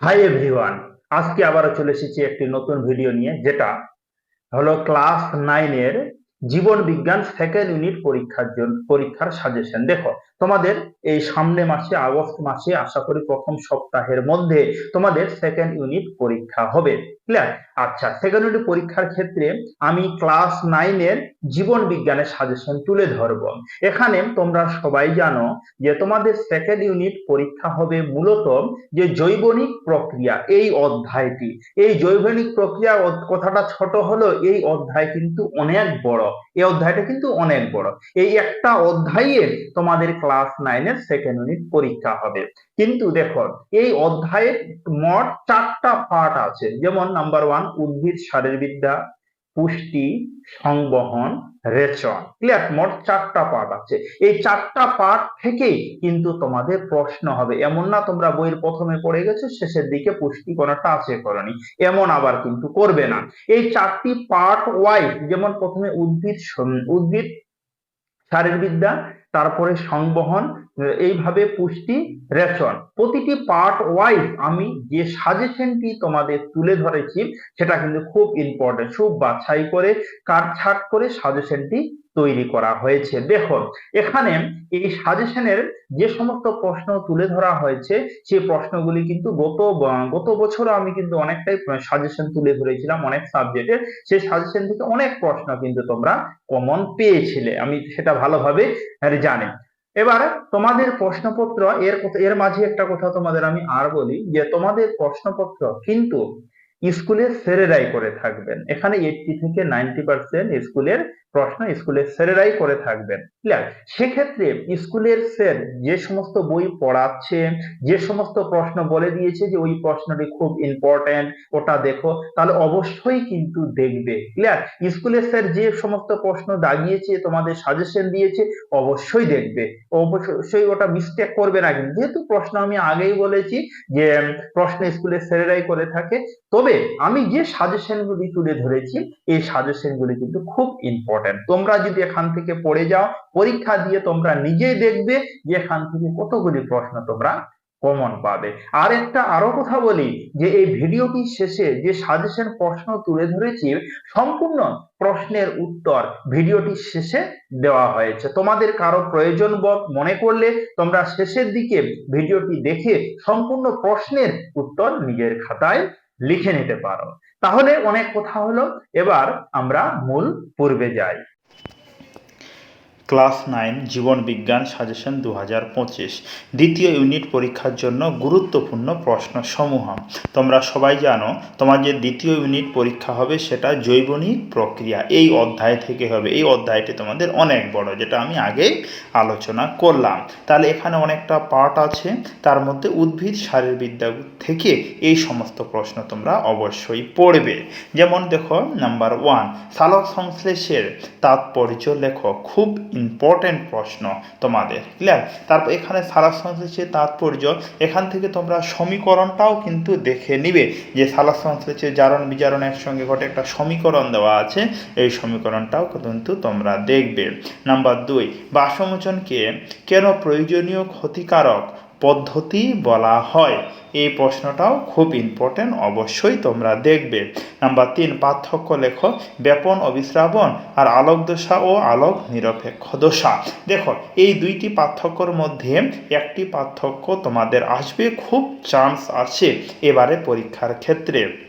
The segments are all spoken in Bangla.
হাই এভরিওয়ান আজকে আবারও চলে এসেছি একটি নতুন ভিডিও নিয়ে, যেটা হলো ক্লাস নাইনের জীবন বিজ্ঞান সেকেন্ড ইউনিট পরীক্ষার জন্য পরীক্ষার সাজেশন দেখো, তোমাদের এই সামনে মাসে, আগস্ট মাসে আশা করি প্রথম সপ্তাহের মধ্যে তোমাদের সেকেন্ড ইউনিট পরীক্ষা হবে। ক্লিয়ার আচ্ছা সেকেন্ড ইউনিট পরীক্ষার ক্ষেত্রে আমি ক্লাস নাইনের জীবন বিজ্ঞানের সাজেশন তুলে ধরব। এখানে তোমরা সবাই জানো যে তোমাদের সেকেন্ড ইউনিট পরীক্ষা হবে মূলত যে জৈবনিক প্রক্রিয়া, এই অধ্যায়টি। এই জৈবনিক প্রক্রিয়া কথাটা ছোট হলো এই অধ্যায় কিন্তু অনেক বড়। এই অধ্যায়টা কিন্তু অনেক বড়। এই একটা অধ্যায়ে তোমাদের ক্লাস নাইনের সেকেন্ড ইউনিট পরীক্ষা হবে। কিন্তু দেখো, এই অধ্যায়ের মোট চারটা পার্ট আছে। যেমন নাম্বার ওয়ান উদ্ভিদ শারীরবিদ্যা, পুষ্টি, সংবহন রেচন ক্লিয়ার মোট চারটা পার্ট আছে। এই চারটা পার্ট থেকেই কিন্তু তোমাদের প্রশ্ন হবে। এমন না তোমরা বইয়ের প্রথমে পড়ে গেছো, শেষের দিকে পুষ্টি কোনটা আছে করনি। এমন আবার কিন্তু করবে না। এই চারটি পার্ট ওয়াইজ যেমন প্রথমে উদ্ভিদ উদ্ভিদ, শারীরবিদ্যা তারপরে সংবহন, এইভাবে পুষ্টি, রেশন। প্রতিটি পার্ট ওয়াইজ আমি যে সাজেশনটি তোমাদের তুলে ধরেছি, সেটা কিন্তু খুব ইম্পর্টেন্ট খুব বাছাই করে কাটছাট করে সাজেশনটি তৈরি করা হয়েছে। দেখো এখানে এই সাজেশনের যে সমস্ত প্রশ্ন তুলে ধরা হয়েছে সেই প্রশ্নগুলি কিন্তু গত গত বছর আমি কিন্তু অনেকটাই সাজেশন তুলে ধরেছিলাম অনেক সাবজেক্টের সেই সাজেশন থেকে অনেক প্রশ্ন কিন্তু তোমরা কমন পেয়েছিলে। আমি সেটা ভালোভাবে জানি। এবার তোমাদের প্রশ্নপত্র, এর এর মাঝে একটা কথা তোমাদের আমি আর বলি, যে তোমাদের প্রশ্নপত্র কিন্তু স্কুলের স্যারেরাই করে থাকবেন। এখানে এইটটি থেকে নাইনটি পার্সেন্ট স্কুলের প্রশ্ন স্কুলের স্যারেরাই করে থাকবেন। ক্লিয়ার? সেক্ষেত্রে স্কুলের স্যার যে সমস্ত বই পড়াচ্ছে যে সমস্ত প্রশ্ন বলে দিয়েছে যে ওই প্রশ্নটি খুব ইম্পর্টেন্ট ওটা দেখো, তাহলে অবশ্যই কিন্তু দেখবে। ক্লিয়ার? স্কুলের স্যার যে সমস্ত প্রশ্ন দাগিয়েছে, তোমাদের সাজেশন দিয়েছে, অবশ্যই দেখবে। অবশ্যই ওটা মিস্টেক করবে না কিন্তু। যেহেতু প্রশ্ন আমি আগেই বলেছি যে, প্রশ্ন স্কুলের স্যারেরাই করে থাকে, তবে আমি যে সাজেশন গুলি তুলে ধরেছি, এই সাজেশন গুলি কিন্তু খুব ইম্পর্টেন্ট তোমরা যদি এখান থেকে পড়ে যাও, পরীক্ষা দিয়ে তোমরা নিজেই দেখবে যে এখান থেকে কতগুলি প্রশ্ন তোমরা কমন পাবে। আর একটা আরও কথা বলি, যে এই ভিডিওটি শেষে যে সাজেশন প্রশ্ন তুলে ধরেছি, সম্পূর্ণ প্রশ্নের উত্তর ভিডিওটির শেষে দেওয়া হয়েছে। তোমাদের কারও প্রয়োজন মনে করলে তোমরা শেষের দিকে ভিডিওটি দেখে সম্পূর্ণ প্রশ্নের উত্তর নিজের খাতায় লিখে নিতে পারো। তাহলে অনেক কথা হলো। এবার আমরা মূল পূর্বে যাই। ক্লাস নাইন, জীবন বিজ্ঞান সাজেশন দু হাজার পঁচিশ। দ্বিতীয় ইউনিট পরীক্ষার জন্য গুরুত্বপূর্ণ প্রশ্ন সমূহ তোমরা সবাই জানো, তোমার যে দ্বিতীয় ইউনিট পরীক্ষা হবে সেটা জৈবনিক প্রক্রিয়া। এই অধ্যায় থেকে হবে। এই অধ্যায়টি তোমাদের অনেক বড়, যেটা আমি আগেই আলোচনা করলাম। তাহলে এখানে অনেকটা পার্ট আছে। তার মধ্যে উদ্ভিদ, শারীরবিদ্যা থেকে এই সমস্ত প্রশ্ন তোমরা অবশ্যই পড়বে। যেমন দেখো, নাম্বার ওয়ান সালোক সংশ্লেষের তাৎপর্য লেখো। খুব ইম্পর্টেন্ট প্রশ্ন তোমাদের ক্লিয়ার তারপর এখানে সালোক সংশ্লেষের তাৎপর্য, এখান থেকে তোমরা সমীকরণটাও কিন্তু দেখে নিবে যে সালোক সংশ্লেষের জারণ বিজারণ একসঙ্গে ঘটে একটা সমীকরণ দেওয়া আছে, এই সমীকরণটাও কিন্তু তোমরা দেখবে। নাম্বার দুই, বাসমোচনকে কেন প্রয়োজনীয় ক্ষতিকারক পদ্ধতি বলা হয়। এই প্রশ্নটাও খুব ইম্পর্টেন্ট অবশ্যই তোমরা দেখবে। নাম্বার তিন, পার্থক্য লেখ। ব্যাপন অবিশ্রাবণ আর আলোক দশা ও আলোক নিরপেক্ষ দশা। দেখো, এই দুইটি পার্থক্যর মধ্যে একটি পার্থক্য তোমাদের আসবে, খুব চান্স আছে এবারে পরীক্ষার ক্ষেত্রে।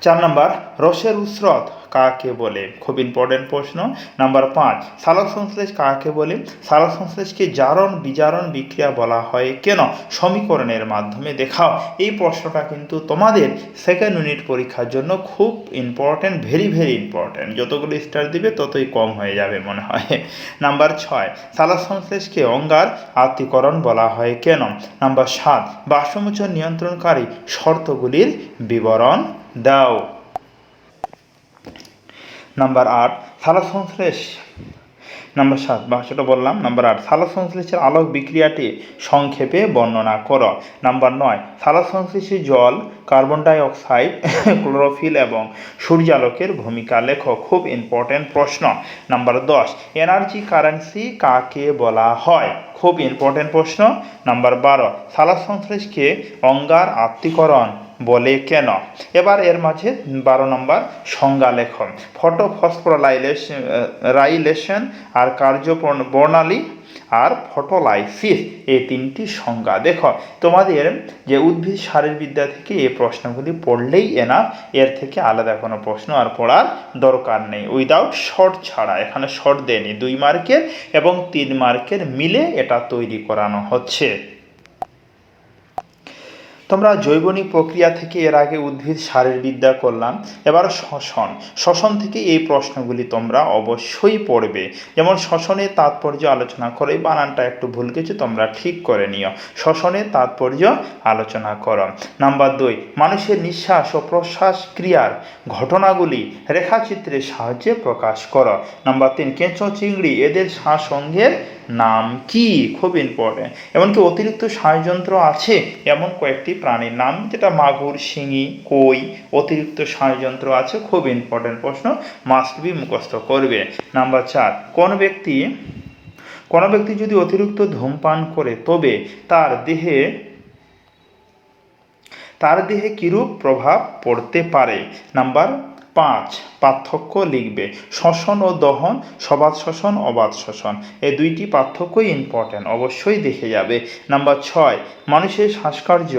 চার নাম্বার, রসের উসরত কাকে বলে? খুব ইম্পর্টেন্ট প্রশ্ন। নাম্বার পাঁচ সালোক সংশ্লেষ কাকে বলে? সালোক সংশ্লেষকে জারণ, বিজারণ বিক্রিয়া বলা হয় কেন? সমীকরণের মাধ্যমে দেখাও। এই প্রশ্নটা কিন্তু তোমাদের সেকেন্ড ইউনিট পরীক্ষার জন্য খুব ইম্পর্টেন্ট ভেরি ভেরি ইম্পর্টেন্ট যতগুলো স্টার দিবে ততই কম হয়ে যাবে মনে হয়। নাম্বার ছয় সালোক সংশ্লেষকে অঙ্গার আত্মীকরণ বলা হয় কেন? নাম্বার সাত, বাষ্পমোচন নিয়ন্ত্রণকারী শর্তগুলির বিবরণ দাও। নাম্বার আট সালোক সংশ্লেষ নাম্বার সাত ভাষাটা বললাম। নাম্বার আট সালোক সংশ্লেষের আলোক বিক্রিয়াটি সংক্ষেপে বর্ণনা করো। নাম্বার নয় সালোক সংশ্লেষে জল কার্বন ডাই অক্সাইড ক্লোরোফিল এবং সূর্যালোকের ভূমিকা লেখো খুব ইম্পর্টেন্ট প্রশ্ন। নাম্বার দশ এনার্জি কারেন্সি কাকে বলা হয়? খুব ইম্পর্টেন্ট প্রশ্ন। নাম্বার বারো সালোক সংশ্লেষকে অঙ্গার আত্মীকরণ বলে কেন? এবার এর মাঝে বারো নম্বর সংজ্ঞা লেখন ফটো ফসফোরাইলেশন রাইলেশন আর কার্য বর্ণালী আর ফটোলাইসিস এই তিনটি সংজ্ঞা। দেখো, তোমাদের যে উদ্ভিদ শারীরবিদ্যা থেকে এই প্রশ্নগুলি পড়লেই এনা এর থেকে আলাদা কোনো প্রশ্ন আর পড়ার দরকার নেই। উইদাউট শর্ট ছাড়া, এখানে শর্ট দেয়নি, দুই মার্কের এবং তিন মার্কের মিলে এটা তৈরি করানো হচ্ছে। তোমরা জৈবনিক প্রক্রিয়া থেকে এর আগে উদ্ভিদ, শারীরবিদ্যা করলাম এবার শ্বসন। শ্বসন থেকে এই প্রশ্নগুলি তোমরা অবশ্যই পড়বে। যেমন শ্বসনের তাৎপর্য আলোচনা করে বানানটা একটু ভুল গেছে, তোমরা ঠিক করে নিও। শ্বসনের তাৎপর্য আলোচনা করো। নাম্বার দুই, মানুষের নিঃশ্বাস ও প্রশ্বাস ক্রিয়ার ঘটনাগুলি রেখাচিত্রের সাহায্যে প্রকাশ করো। নাম্বার তিন, কেঁচো চিংড়ি এদের শ্বাসঙ্গের নাম কি? খুব ইম্পর্টেন্ট এমনকি অতিরিক্ত শ্বাসযন্ত্র আছে? এমন কয়েকটি প্রাণীর নাম, যেটা মাগুর, শিঙি, কই, অতিরিক্ত শ্বাসযন্ত্র আছে? খুব ইম্পর্টেন্ট প্রশ্ন মাস্ট বি মুখস্থ করবে। নাম্বার চার, কোন ব্যক্তি, কোনো ব্যক্তি যদি অতিরিক্ত ধূমপান করে, তবে তার দেহে তার দেহে কিরূপ প্রভাব পড়তে পারে? নাম্বার পাঁচ পার্থক্য লিখবে। শ্বসন ও দহন সবাদ শ্বসন অবাদ শ্বসন। এই দুইটি পার্থক্যই ইম্পর্ট্যান্ট অবশ্যই দেখে যাবে। নাম্বার ছয়, মানুষের শ্বাসকার্য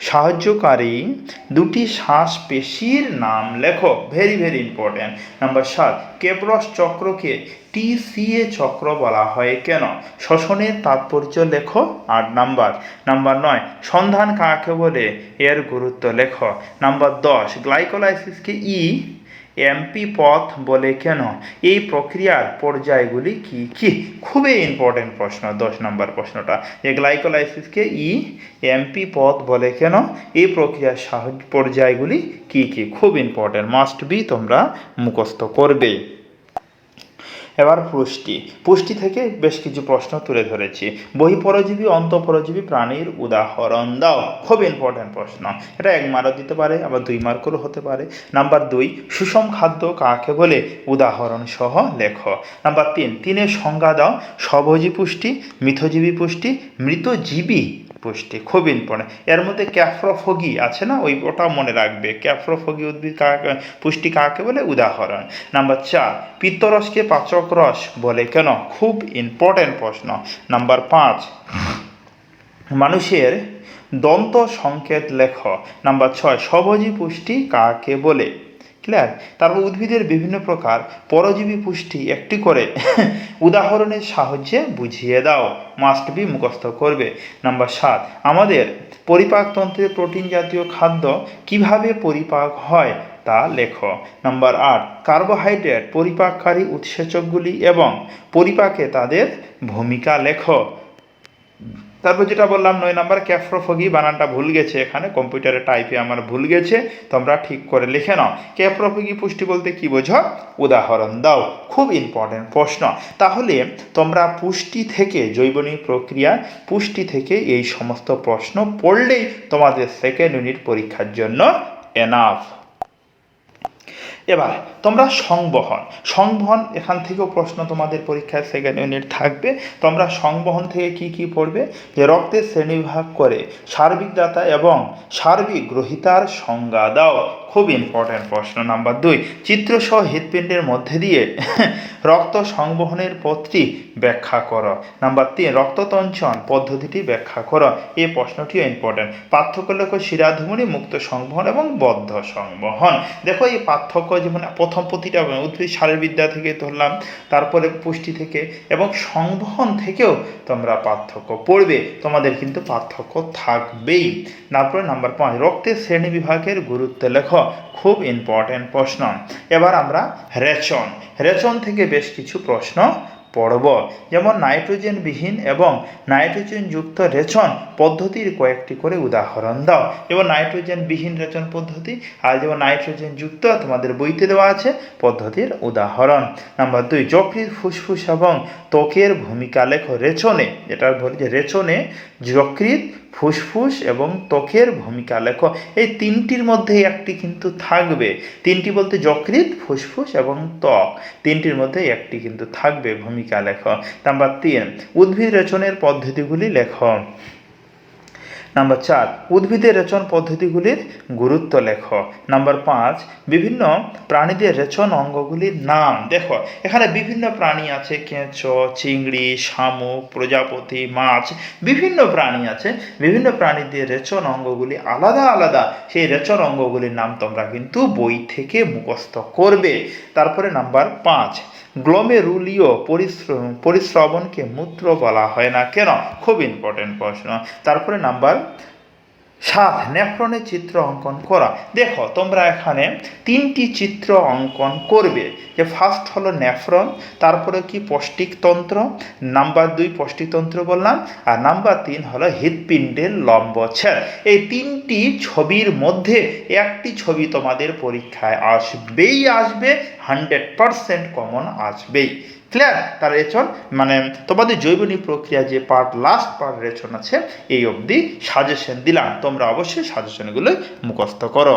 সাহায্যকারী দুটি শ্বাস পেশির নাম লেখো। ভেরি ভেরি ইম্পর্ট্যান্ট নাম্বার সাত কেব্রস চক্রকে টিসিএ চক্র বলা হয় কেন? শোষণের তাৎপর্য লেখো। আট নাম্বার। নাম্বার নয়, সন্ধান কাকে বলে? এর গুরুত্ব লেখো। নাম্বার দশ গ্লাইকোলাইসিসকে ই এমপি পথ বলে কেন? এই প্রক্রিয়ার পর্যায়গুলি কি? কি? খুবই ইম্পর্টেন্ট প্রশ্ন, দশ নম্বর প্রশ্নটা। যে গ্লাইকোলাইসিসকে ই এমপি পথ বলে কেন? এই প্রক্রিয়ার সাহায্য পর্যায়গুলি কি কি? খুব ইম্পর্টেন্ট মাস্ট বি তোমরা মুখস্থ করবে। এবার পুষ্টি। পুষ্টি থেকে বেশ কিছু প্রশ্ন তুলে ধরেছি। বহিপরজীবী, অন্তঃপরজীবী প্রাণীর উদাহরণ দাও। খুব ইম্পর্ট্যান্ট প্রশ্ন। এটা এক মারও দিতে পারে, আবার দুই মার্কেরও হতে পারে। নাম্বার দুই, সুষম খাদ্য কাকে বলে? উদাহরণ সহ লেখো। নাম্বার তিন, তিনের সংজ্ঞা দাও। স্বভোজী পুষ্টি, মিথজীবী পুষ্টি, মৃতজীবী পুষ্টি খুব ইম্পর্টেন্ট এর মধ্যে ক্যাফ্রোফগি আছে না? ওই ওটা মনে রাখবে। ক্যাফ্রোফগি উদ্ভিদ কাকে, পুষ্টি কাকে বলে? উদাহরণ। নাম্বার চার, পিত্তরসকে পাচক রস বলে কেন? খুব ইম্পর্টেন্ট প্রশ্ন। নাম্বার পাঁচ, মানুষের দন্ত সংকেত লেখ। নাম্বার ছয় স্বভোজী পুষ্টি কাকে বলে? ক্লিয়ার তারপর উদ্ভিদের বিভিন্ন প্রকার পরজীবী পুষ্টি একটি করে। উদাহরণের সাহায্যে বুঝিয়ে দাও। মাস্ট বি মুখস্থ করবে। নাম্বার সাত, আমাদের পরিপাকতন্ত্রের প্রোটিন জাতীয় খাদ্য কীভাবে পরিপাক হয় তা লেখো। নাম্বার আট কার্বোহাইড্রেট পরিপাককারী উৎসেচকগুলি এবং পরিপাকে তাদের ভূমিকা লেখো। তারপর যেটা বললাম, নয় নাম্বার ক্যাফ্রোফগি বানানটা ভুল গেছে এখানে, কম্পিউটারে টাইপে আমার ভুল গেছে, তোমরা ঠিক করে লিখে নাও। ক্যাফ্রোফগি পুষ্টি বলতে কি বোঝো? উদাহরণ দাও, খুব ইম্পর্টেন্ট প্রশ্ন। তাহলে তোমরা পুষ্টি থেকে জৈবনিক প্রক্রিয়া, পুষ্টি থেকে এই সমস্ত প্রশ্ন পড়লেই তোমাদের সেকেন্ড ইউনিট পরীক্ষার জন্য এনাফ এবার, তোমরা সংবহন। সংবহন, এখান থেকেও প্রশ্ন তোমাদের পরীক্ষায় সেকেন্ড ইউনিট থাকবে। তোমরা সংবহন থেকে কি কি পড়বে? যে রক্তের শ্রেণীবিভাগ করে সার্বিক দাতা এবং সার্বিক গ্রহিতার সংজ্ঞা দাও। খুব ইম্পর্ট্যান্ট প্রশ্ন নাম্বার দুই চিত্রসহ হৃৎপিণ্ডের মধ্যে দিয়ে রক্ত সংবহনের পথটি ব্যাখ্যা করো। নাম্বার তিন, রক্ততঞ্চন পদ্ধতিটি ব্যাখ্যা করো। এই প্রশ্নটিও ইম্পর্ট্যান্ট পার্থক্য লেখো শিরাধমনি মুক্ত সংবহন এবং বদ্ধ সংবহন। দেখো এই পার্থক্য যেমন প্রথম প্রতিটা উদ্ভিদ শারীরবিদ্যা থেকে ধরলাম, তারপরে পুষ্টি থেকে এবং সংবহন থেকেও তোমরা পার্থক্য পড়বে। তোমাদের কিন্তু পার্থক্য থাকবেই। তারপরে নাম্বার পাঁচ, রক্তের শ্রেণি বিভাগের গুরুত্ব লেখো। খুব ইম্পর্টেন্ট প্রশ্ন। এবার আমরা রেচন রেচন থেকে বেশ কিছু প্রশ্ন পড়ব। যেমন নাইট্রোজেনবিহীন এবং নাইট্রোজেনযুক্ত রেচন পদ্ধতির কয়েকটি করে উদাহরণ দাও। যেমন নাইট্রোজেনবিহীন রেচন পদ্ধতি আর যেমন নাইট্রোজেনযুক্ত তোমাদের বইতে দেওয়া আছে পদ্ধতির উদাহরণ। নাম্বার দুই, যকৃৎ ফুসফুস এবং ত্বকের ভূমিকা লেখ রেচনে যেটা বলি যে রেচনে যকৃৎ, ফুসফুস এবং ত্বকের ভূমিকা। লেখ, এই তিনটির মধ্যে একটি কিন্তু থাকবে। তিনটি বলতে যকৃৎ, ফুসফুস এবং ত্বক। তিনটির মধ্যে একটি কিন্তু থাকবে ভূমিকা, লেখ। নাম্বার তিন, উদ্ভিদ রচনের পদ্ধতিগুলি, লেখো। নাম্বার চার, উদ্ভিদের রেচন পদ্ধতিগুলির গুরুত্ব লেখ। নাম্বার পাঁচ, বিভিন্ন প্রাণীদের রেচন অঙ্গগুলির নাম। দেখো, এখানে বিভিন্ন প্রাণী আছে, কেঁচো, চিংড়ি, শামুক, প্রজাপতি, মাছ, বিভিন্ন প্রাণী আছে। বিভিন্ন প্রাণীদের রেচন অঙ্গগুলি আলাদা আলাদা। সেই রেচন অঙ্গগুলির নাম তোমরা কিন্তু বই থেকে মুখস্থ করবে। তারপরে নাম্বার পাঁচ গ্লোমেরুলীয় পরিশ্রম পরিশ্রবণকে মূত্র বলা হয় না কেন? খুব ইম্পর্টেন্ট প্রশ্ন। তারপরে নাম্বার সাত নেফ্রনের চিত্র অঙ্কন করা। দেখো, তোমরা এখানে তিনটি চিত্র অঙ্কন করবে। যে ফার্স্ট হলো নেফ্রন, তারপরে কি পৌষ্টিকতন্ত্র নাম্বার দুই পৌষ্টিকতন্ত্র বললাম। আর নাম্বার তিন হলো হৃৎপিণ্ডের লম্বচ্ছেদ এই তিনটি ছবির মধ্যে একটি ছবি তোমাদের পরীক্ষায় আসবেই, আসবে হান্ড্রেড পারসেন্ট কমন আসবেই। ক্লিয়ার তার রেচন মানে তোমাদের জৈবনিক প্রক্রিয়া যে পার্ট লাস্ট পার্ট রেচন আছে, এই অবধি সাজেশন দিলাম। তোমরা অবশ্যই সাজেশনগুলো মুখস্থ করো।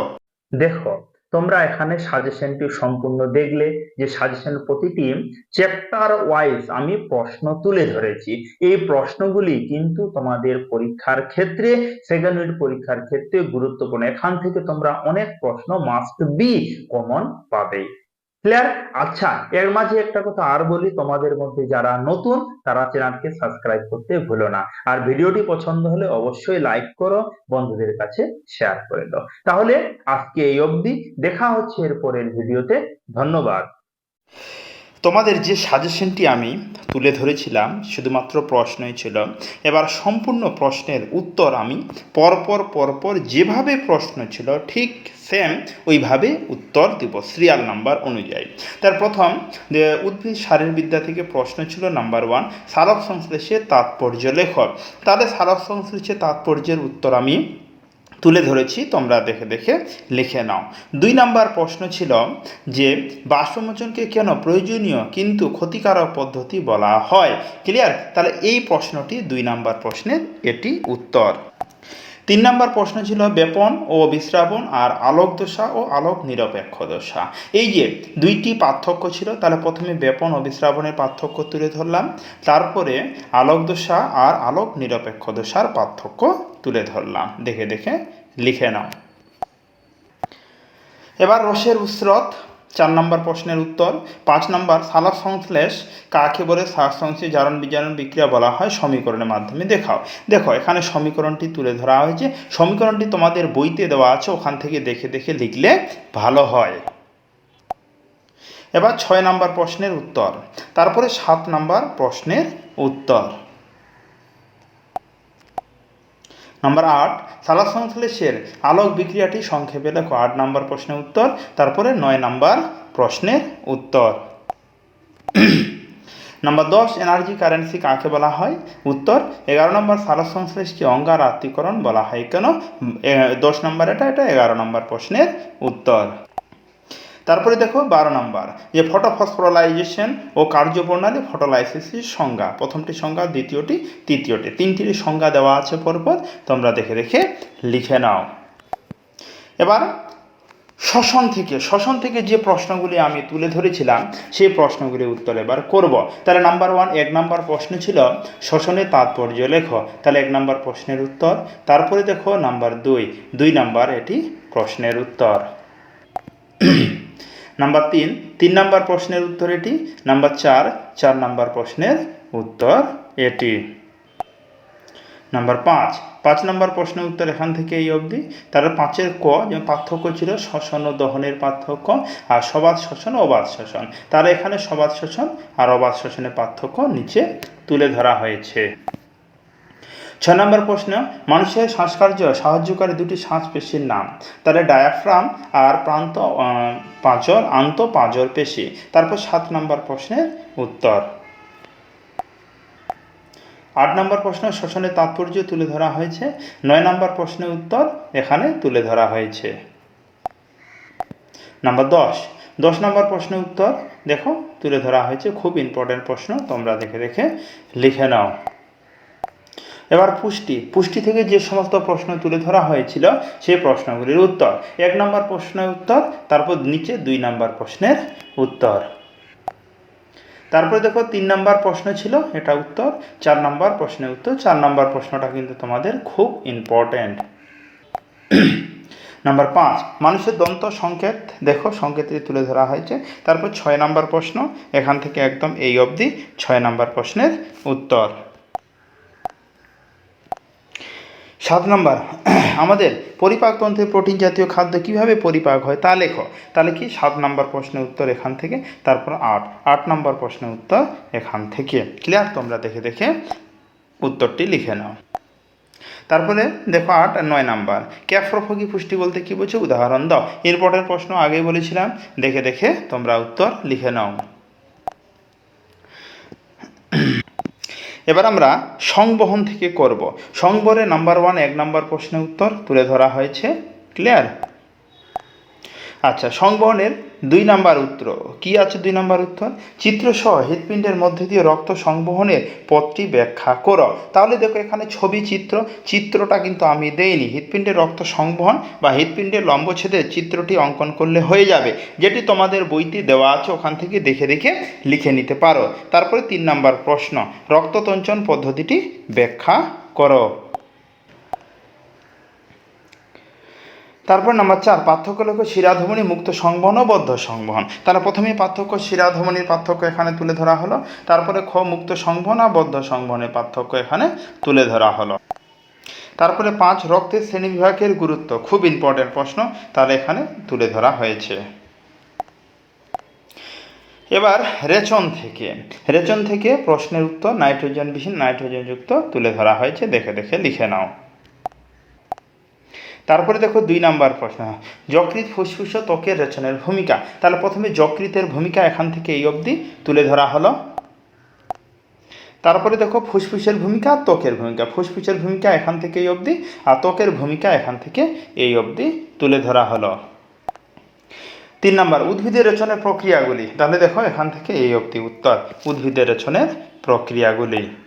দেখো, তোমরা এখানে সাজেশনটি সম্পূর্ণ দেখলে যে সাজেশনের প্রতিটি চ্যাপ্টার ওয়াইজ আমি প্রশ্ন তুলে ধরেছি। এই প্রশ্নগুলি কিন্তু তোমাদের পরীক্ষার ক্ষেত্রে সেকেন্ড ইউনিট পরীক্ষার ক্ষেত্রে গুরুত্বপূর্ণ। এখান থেকে তোমরা অনেক প্রশ্ন মাস্ট বি কমন পাবে। ক্লিয়ার আচ্ছা এর মাঝে একটা কথা আর বলি, তোমাদের মধ্যে যারা নতুন, তারা চ্যানেলকে সাবস্ক্রাইব করতে ভুলো না। আর ভিডিওটি পছন্দ হলে অবশ্যই লাইক করো, বন্ধুদের কাছে শেয়ার করে দাও। তাহলে আজকে এই অবধি, দেখা হচ্ছে এরপরের ভিডিওতে। ধন্যবাদ। তোমাদের যে সাজেশনটি আমি তুলে ধরেছিলাম, শুধুমাত্র প্রশ্নই ছিল। এবার সম্পূর্ণ প্রশ্নের উত্তর আমি পরপর পরপর যেভাবে প্রশ্ন ছিল, ঠিক সেম ওইভাবে উত্তর দিব সিরিয়াল নাম্বার অনুযায়ী। তার প্রথম উদ্ভিদ শারীরবিদ্যা থেকে প্রশ্ন ছিল নাম্বার ওয়ান সারক সংশ্লেষের তাৎপর্য লেখক। তাহলে সারক সংশ্লেষের তাৎপর্যের উত্তর আমি তুলে ধরেছি, তোমরা দেখে দেখে লিখে নাও। দুই নাম্বার প্রশ্ন ছিল যে, বাষ্পমোচনকে কেন প্রয়োজনীয় কিন্তু ক্ষতিকারক পদ্ধতি বলা হয়? ক্লিয়ার তাহলে এই প্রশ্নটি দুই নাম্বার প্রশ্নের এটি উত্তর। তিন নম্বর প্রশ্ন ছিল বেপন ও বিশ্রাবণ আর আলোক দশা ও আলোক নিরপেক্ষ দশা এই যে দুইটি পার্থক্য ছিল, তাহলে প্রথমে বেপন ও বিশ্রাবণের পার্থক্য তুলে ধরলাম। তারপরে আলোক দশা আর আলোক নিরপেক্ষ দশার পার্থক্য তুলে ধরলাম। দেখে দেখে লিখে নাও। এবার রসের উসরত চার নম্বর প্রশ্নের উত্তর, পাঁচ নম্বর সালাক সংশ্লেষ কাকে বলে? সালাক সংশ্লেষ জারণ বিজারণ বিক্রিয়া বলা হয় সমীকরণের মাধ্যমে। দেখাও। দেখো, এখানে সমীকরণটি তুলে ধরা হয়েছে। সমীকরণটি তোমাদের বইতে দেওয়া আছে, ওখান থেকে দেখে দেখে লিখলে ভালো হয়। এবার ছয় নম্বর প্রশ্নের উত্তর। তারপরে সাত নম্বর প্রশ্নের উত্তর। নম্বর আট সালাক সংশ্লেষের আলোক বিক্রিয়াটি সংক্ষেপে লেখো আট নম্বর প্রশ্নের উত্তর, তারপরে নয় নম্বর প্রশ্নের উত্তর। নম্বর দশ এনার্জি কারেন্সি কাকে বলা হয়? উত্তর, এগারো নম্বর সালাক সংশ্লেষকে অঙ্গার আত্মীকরণ বলা হয় কেন? দশ নম্বর এটা এটা এগারো নম্বর প্রশ্নের উত্তর। তারপরে দেখো বারো নম্বর, যে ফটোফসফোরালাইজেশন ও কার্যপ্রণালী ফটোলাইসিসের সংজ্ঞা। প্রথমটি সংজ্ঞা, দ্বিতীয়টি, তৃতীয়টি। তিনটির সংজ্ঞা দেওয়া আছে পরপর, তোমরা দেখে দেখে লিখে নাও। এবার শ্বসন থেকে শ্বসন থেকে যে প্রশ্নগুলি আমি তুলে ধরেছিলাম, সেই প্রশ্নগুলির উত্তর এবার করব। তাহলে নাম্বার ওয়ান এক নাম্বার প্রশ্ন ছিল শ্বসনের তাৎপর্য লেখো। তাহলে এক নাম্বার প্রশ্নের উত্তর, তারপরে দেখো নাম্বার দুই দুই নাম্বার এটি প্রশ্নের উত্তর। নাম্বার তিন তিন নাম্বার প্রশ্নের উত্তর এটি। নাম্বার চার চার নাম্বার প্রশ্নের উত্তর এটি। নাম্বার পাঁচ পাঁচ নাম্বার প্রশ্নের উত্তর এখান থেকে এই অবধি। তার পাঁচের ক, যেমন পার্থক্য ছিল, শ্বসন ও দহনের পার্থক্য আর সবাদ শ্বসন অবাধ শ্বসন। তাহলে এখানে সবাদ শ্বসন আর অবাধ শ্বসনের পার্থক্য নিচে তুলে ধরা হয়েছে। ছয় নম্বর প্রশ্ন, মানুষের শ্বাসকার্য সাহায্যকারী দুটি শ্বাসপেশির নাম। তাহলে ডায়াফ্রাম আর প্রান্ত পাঁজর, আন্ত পাঁজর পেশি। তারপর সাত নম্বর প্রশ্নের উত্তর। আট নম্বর প্রশ্ন শোষণের তাৎপর্য তুলে ধরা হয়েছে। নয় নম্বর প্রশ্নের উত্তর এখানে তুলে ধরা হয়েছে। নাম্বার দশ। দশ নম্বর প্রশ্নের উত্তর দেখো, তুলে ধরা হয়েছে। খুব ইম্পর্টেন্ট প্রশ্ন, তোমরা দেখে দেখে লিখে নাও। এবার পুষ্টি। পুষ্টি থেকে যে সমস্ত প্রশ্ন তুলে ধরা হয়েছিল, সেই প্রশ্নগুলির উত্তর। এক নম্বর প্রশ্নের উত্তর, তারপর নিচে দুই নম্বর প্রশ্নের উত্তর। তারপরে দেখো, তিন নম্বর প্রশ্ন ছিল, এটা উত্তর। চার নম্বর প্রশ্নের উত্তর। চার নম্বর প্রশ্নটা কিন্তু তোমাদের খুব ইম্পর্ট্যান্ট নাম্বার পাঁচ, মানুষের দন্ত সংকেত, দেখো সংকেতটি তুলে ধরা হয়েছে। তারপর ছয় নম্বর প্রশ্ন, এখান থেকে একদম এই অবধি ছয় নম্বর প্রশ্নের উত্তর। সাত নম্বর, আমাদের পরিপাকতন্ত্রে প্রোটিন জাতীয় খাদ্য কীভাবে পরিপাক হয় তা লেখো। তাহলে কি সাত নম্বর প্রশ্নের উত্তর এখান থেকে, তারপর আট। আট নম্বর প্রশ্নের উত্তর এখান থেকে। ক্লিয়ার তোমরা দেখে দেখে উত্তরটি লিখে নাও। তারপরে দেখো আট নয় নাম্বার। ক্যাফ্রোফগি পুষ্টি বলতে কি বলছে উদাহরণ দাও। ইম্পর্টেন্ট প্রশ্ন আগেই বলেছিলাম। দেখে দেখে তোমরা উত্তর লিখে নাও। এবার আমরা সংবহন থেকে করব। সংবরে নাম্বার ওয়ান এক নাম্বার প্রশ্নের উত্তর তুলে ধরা হয়েছে ক্লিয়ার আচ্ছা সংবহনের দুই নাম্বার উত্তর। কি আছে দুই নাম্বার উত্তর? চিত্রসহ হৃৎপিণ্ডের মধ্যে দিয়ে রক্ত সংবহনের পথটি ব্যাখ্যা করো। তাহলে দেখো এখানে ছবি চিত্র, চিত্রটা কিন্তু আমি দেইনি। হৃৎপিণ্ডের রক্ত সংবহন বা হৃৎপিণ্ডের লম্বচ্ছেদের চিত্রটি অঙ্কন করলে হয়ে যাবে। যেটি তোমাদের বইতে দেওয়া আছে, ওখান থেকে দেখে দেখে লিখে নিতে পারো। তারপরে তিন নাম্বার প্রশ্ন, রক্ততঞ্চন পদ্ধতিটি ব্যাখ্যা করো। তারপর নাম্বার চার, পার্থক্য লক্ষ্য, শিরাধমনী মুক্ত সংবহন ও বদ্ধ সংবহন। তাহলে প্রথমেই পার্থক্য, শিরাধমনির পার্থক্য এখানে তুলে ধরা হলো। তারপরে খ, মুক্ত সংবহন আর বদ্ধ সংবহনের পার্থক্য এখানে তুলে ধরা হলো। তারপরে পাঁচ, রক্তের শ্রেণীবিভাগের গুরুত্ব, খুব ইম্পর্টেন্ট প্রশ্ন, তাহলে এখানে তুলে ধরা হয়েছে। এবার রেচন থেকে রেচন থেকে প্রশ্নের উত্তর, নাইট্রোজেন নাইট্রোজেনবিহীন নাইট্রোজেনযুক্ত তুলে ধরা হয়েছে, দেখে দেখে লিখে নাও। তারপরে দেখো দুই নাম্বার প্রশ্ন। যকৃত ফুসফুস ত্বকের রেচনের ভূমিকা। তাহলে প্রথমে যকৃতের ভূমিকা এখান থেকে এই অবধি তুলে ধরা হলো। তারপরে দেখো ফুসফুসের ভূমিকা, ত্বকের ভূমিকা। ফুসফুসের ভূমিকা এখান থেকে এই অবধি আর ত্বকের ভূমিকা এখান থেকে এই অবধি তুলে ধরা হলো। তিন নাম্বার, উদ্ভিদের রচনের প্রক্রিয়াগুলি। তাহলে দেখো এখান থেকে এই অবধি উত্তর। উদ্ভিদের রচনের প্রক্রিয়াগুলি।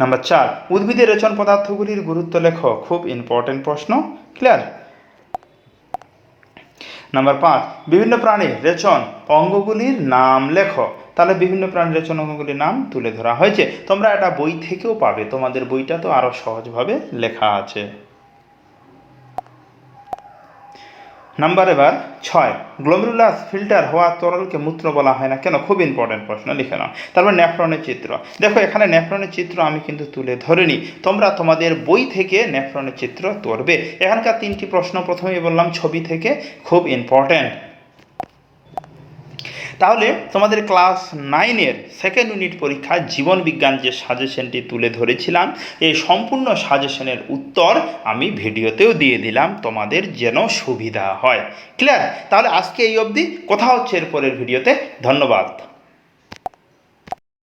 নাম্বার চার, উদ্ভিদের রেচন পদার্থগুলির গুরুত্ব লেখ, খুব ইম্পর্টেন্ট প্রশ্ন ক্লিয়ার নাম্বার পাঁচ, বিভিন্ন প্রাণীর রেচন অঙ্গগুলির নাম লেখ। তাহলে বিভিন্ন প্রাণীর রেচন অঙ্গগুলির নাম তুলে ধরা হয়েছে। তোমরা এটা বই থেকেও পাবে, তোমাদের বইটা তো আরও সহজভাবে লেখা আছে। নাম্বার এবার ছয়। গ্লোমেরুলাস ফিল্টার হওয়া তরলকে মূত্র বলা হয় না। কেন? খুব ইম্পর্টেন্ট প্রশ্ন, লিখে নাও। তারপর ন্যাফ্রনের চিত্র। দেখো, এখানে ন্যাফ্রনের চিত্র আমি কিন্তু তুলে ধরিনি। তোমরা তোমাদের বই থেকে ন্যাফ্রনের চিত্র তুলবে এখানকার তিনটি প্রশ্ন প্রথমেই বললাম, ছবি থেকে খুব ইম্পর্টেন্ট তাহলে তোমাদের ক্লাস নাইনের সেকেন্ড ইউনিট পরীক্ষায় জীবন বিজ্ঞান যে সাজেশনটি তুলে ধরেছিলাম, এই সম্পূর্ণ সাজেশনের উত্তর আমি ভিডিওতেও দিয়ে দিলাম, তোমাদের যেন সুবিধা হয়। ক্লিয়ার তাহলে আজকে এই অবধি। কথা হচ্ছে এরপরের ভিডিওতে ধন্যবাদ।